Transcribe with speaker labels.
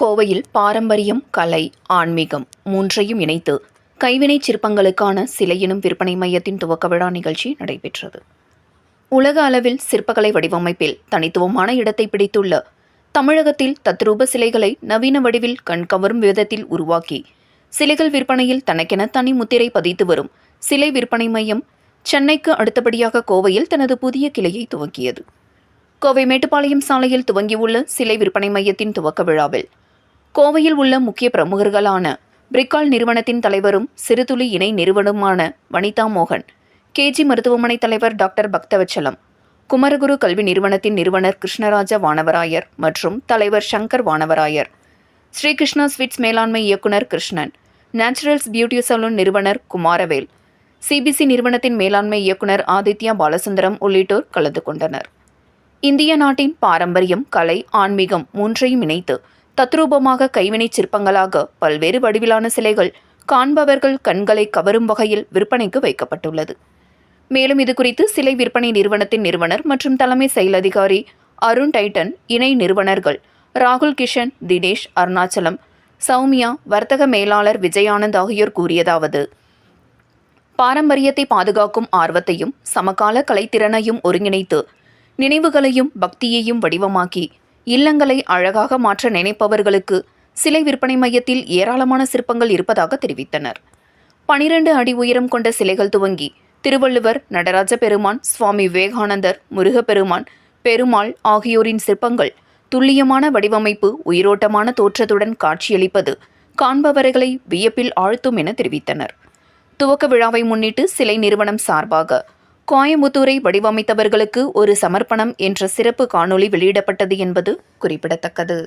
Speaker 1: கோவையில் பாரம்பரியம் கலை ஆன்மீகம் மூன்றையும் இணைத்து கைவினைச் சிற்பங்களுக்கான சிலையினும் விற்பனை மையத்தின் துவக்க விழா நிகழ்ச்சி நடைபெற்றது. உலக அளவில் சிற்பக்கலை வடிவமைப்பில் தனித்துவமான இடத்தை பிடித்துள்ள தமிழகத்தில் தத்ரூப சிலைகளை நவீன வடிவில் கண்கவரும் விதத்தில் உருவாக்கி சிலைகள் விற்பனையில் தனக்கென தனி முத்திரை பதித்து வரும் சிலை விற்பனை மையம் சென்னைக்கு அடுத்தபடியாக கோவையில் தனது புதிய கிளையை துவக்கியது. கோவை மேட்டுப்பாளையம் சாலையில் துவங்கியுள்ள சிலை விற்பனை மையத்தின் துவக்க விழாவில் கோவையில் உள்ள முக்கிய பிரமுகர்களான பிரிக்கால் நிறுவனத்தின் தலைவரும் சிறுதுளி இணை நிறுவனருமான வனிதா மோகன் கேஜி மருத்துவமனை தலைவர் டாக்டர் பக்தவச்சலம் குமரகுரு கல்வி நிறுவனத்தின் நிறுவனர் கிருஷ்ணராஜ வானவராயர் மற்றும் தலைவர் சங்கர் வானவராயர் ஸ்ரீகிருஷ்ணா ஸ்வீட்ஸ் மேலாண்மை இயக்குனர் கிருஷ்ணன் நேச்சுரல்ஸ் பியூட்டி சலூன் நிறுவனர் குமாரவேல் சிபிசி நிறுவனத்தின் மேலாண்மை இயக்குனர் ஆதித்யா பாலசுந்தரம் உள்ளிட்டோர் கலந்து கொண்டனர். இந்திய நாட்டின் பாரம்பரியம் கலை ஆன்மீகம் மூன்றையும் இணைத்து தத்ரூபமாக கைவினைச் சிற்பங்களாக பல்வேறு வடிவிலான சிலைகள் காண்பவர்கள் கண்களை கவரும் வகையில் விற்பனைக்கு வைக்கப்பட்டுள்ளது. மேலும் இதுகுறித்து சிலை விற்பனை நிறுவனத்தின் நிறுவனர் மற்றும் தலைமை செயல் அதிகாரி அருண் டைட்டன் இணை நிறுவனர்கள் ராகுல் கிஷன் தினேஷ் அருணாச்சலம் சௌமியா வர்த்தக மேலாளர் விஜயானந்த் ஆகியோர் கூறியதாவது பாரம்பரியத்தை பாதுகாக்கும் ஆர்வத்தையும் சமகால கலைத்திறனையும் ஒருங்கிணைத்து நினைவுகளையும் பக்தியையும் வடிவமாக்கி இல்லங்களை அழகாக மாற்ற நினைப்பவர்களுக்கு சிலை விற்பனை மையத்தில் ஏராளமான சிற்பங்கள் இருப்பதாக தெரிவித்தனர். பனிரெண்டு அடி உயரம் கொண்ட சிலைகள் துவங்கி திருவள்ளுவர் நடராஜ பெருமான் சுவாமி விவேகானந்தர் முருகப்பெருமான் பெருமாள் ஆகியோரின் சிற்பங்கள் துல்லியமான வடிவமைப்பு உயிரோட்டமான தோற்றத்துடன் காட்சியளிப்பது காண்பவர்களை வியப்பில் ஆழ்த்தும் என தெரிவித்தனர். துவக்க விழாவை முன்னிட்டு சிலை நிறுவனம் சார்பாக கோயம்புத்தூரை வடிவமைத்தவர்களுக்கு ஒரு சமர்ப்பணம் என்ற சிறப்பு காணொளி வெளியிடப்பட்டது என்பது குறிப்பிடத்தக்கது.